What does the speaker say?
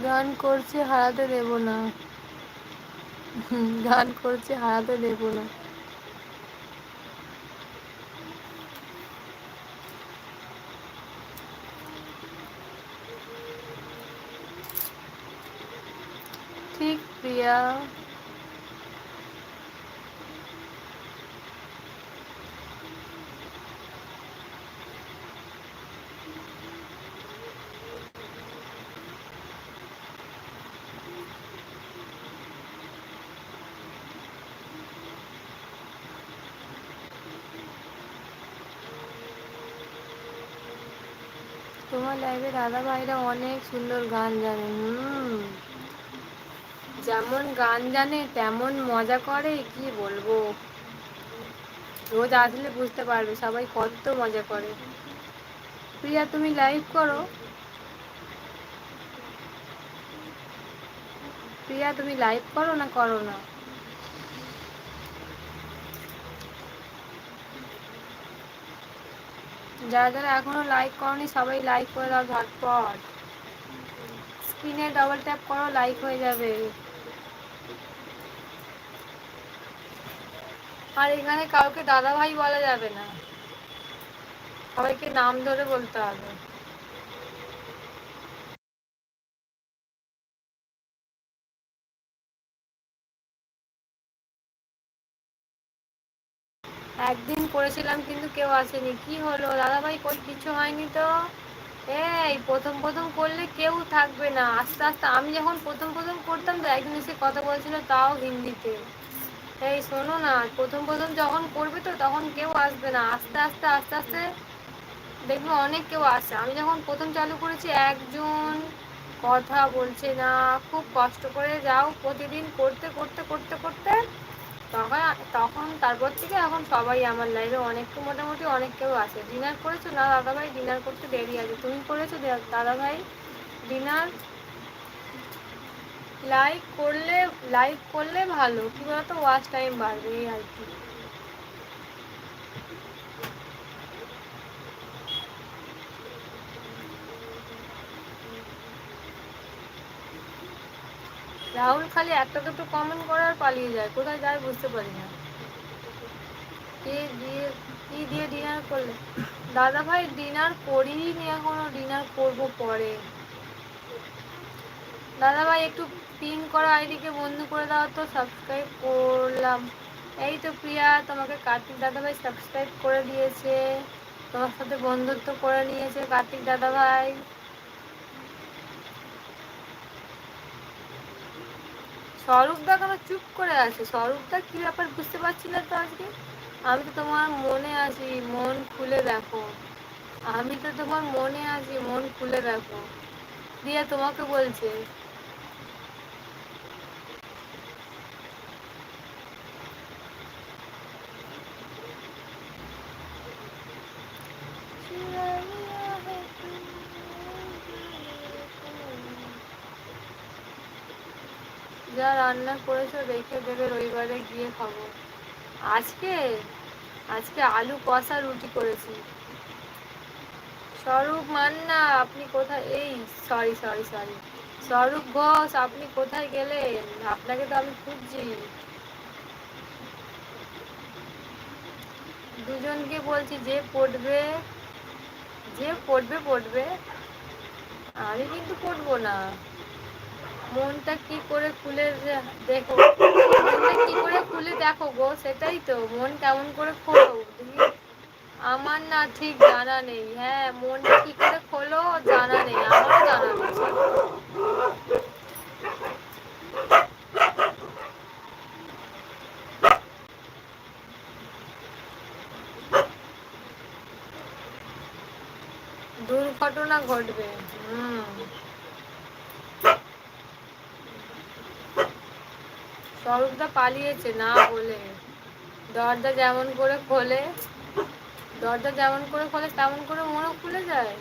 গান করছে হারাতে দেব না। গান করছে হারাতে দেব না। ঠিক প্রিয়া। তোমার লাইভে দাদা ভাইরা অনেক সুন্দর গান জানে, হুম। যেমন গান জানে, তেমন মজা করে, কি বলব? রোজ আসলে বুঝতে পারবে সবাই কত মজা করে। প্রিয়া, তুমি লাইভ করো। প্রিয়া, তুমি লাইভ করো না করো না? যারা যারা এখনও লাইক করনি, সবাই লাইক করে দাও ঝটপট। স্ক্রিনে ডবল ট্যাপ করো লাইক হয়ে যাবে। আর এখানে কাউকে দাদা ভাই বলা যাবে না। সবাইকে নাম ধরে বলতে হবে। একদিন করেছিলাম কিন্তু কেউ আসেনি। কি হলো? দাদাভাই কই? কিছু হয়নি তো? এই, প্রথম প্রথম করলে কেউ থাকবে না। আস্তে আস্তে আমি যখন প্রথম প্রথম করতাম তো একদিন এসে কথা বলছিল তাও হিন্দিতে। এই, শোনো না, প্রথম প্রথম যখন করবে তো তখন কেউ আসবে না। আস্তে আস্তে আস্তে আস্তে দেখবে অনেক কেউ আসে। আমি যখন প্রথম চালু করেছি, একজন কথা বলছে না। খুব কষ্ট করে যাও প্রতিদিন করতে করতে করতে করতে তখন তখন তারপর থেকে এখন সবাই আমার লাইফে অনেক মোটামুটি অনেক কেউ আছে। ডিনার করেছ? না, দাদাভাই ডিনার করতে দেরি আছে। তুমি করেছ? দাদাভাই ডিনার লাইক করলে লাইক করলে ভালো। কি বলতো? ওয়াচ টাইম বাড়বে আর কি। রাহুল খালি একটা দুটো কমেন্ট করে আর পালিয়ে যায়। কোথায় যায় বুঝতে পারি না। কে দিয়ে, কি দিয়ে ডিনার করলে? দাদা ভাই ডিনার করিনি এখনও ডিনার করব পরে। দাদা ভাই, একটু পিন করা আইডিকে বন্ধ করে দাও তো সাবস্ক্রাইব করলাম। এই তো প্রিয়া, তোমাকে কার্তিক দাদা ভাই সাবস্ক্রাইব করে দিয়েছে। তোমার সাথে বন্ধুত্ব করে নিয়েছে কার্তিক দাদা স্বরূপদা কেন চুপ করে আছে? স্বরূপদা কি ব্যাপার বুঝতে পারছি না তো আজকে। আমি তো তোমার মনে আছি, মন খুলে দেখো। আমি তো তোমার মনে আছি, মন খুলে দেখো। দিয়া তোমাকে বলছে যা রান্না করেছ রেখে দেবে রবিবারে গিয়ে খাব। আজকে? আজকে আলু কষা রুটি করেছি। স্বরূপ মান্না, আপনি কোথায়? এই সরি সরি সরি স্বরূপ ঘোষ, আপনি কোথায় গেলেন? আপনাকে তো আমি খুঁজছি। দুজনকে বলছি, যে পড়বে যে পড়বে পড়বে। আমি কিন্তু পড়ব না। মনটা কি করে খুলে দেখো। মনটা কি করে খুলে দেখো গো, সেটাই তো। মন কেমন করে খোলো আমার না ঠিক জানা নেই হ্যাঁ মনটা কি করে খোলো জানা নেই, আমারও জানা নেই। দুর্ঘটনা ঘটবে, হুম। স্বরূপদা পালিয়েছে, না বলে। দরজা যেমন করে খোলে, দরজা যেমন করে খোলে, তেমন করে মনে খুলে যায়।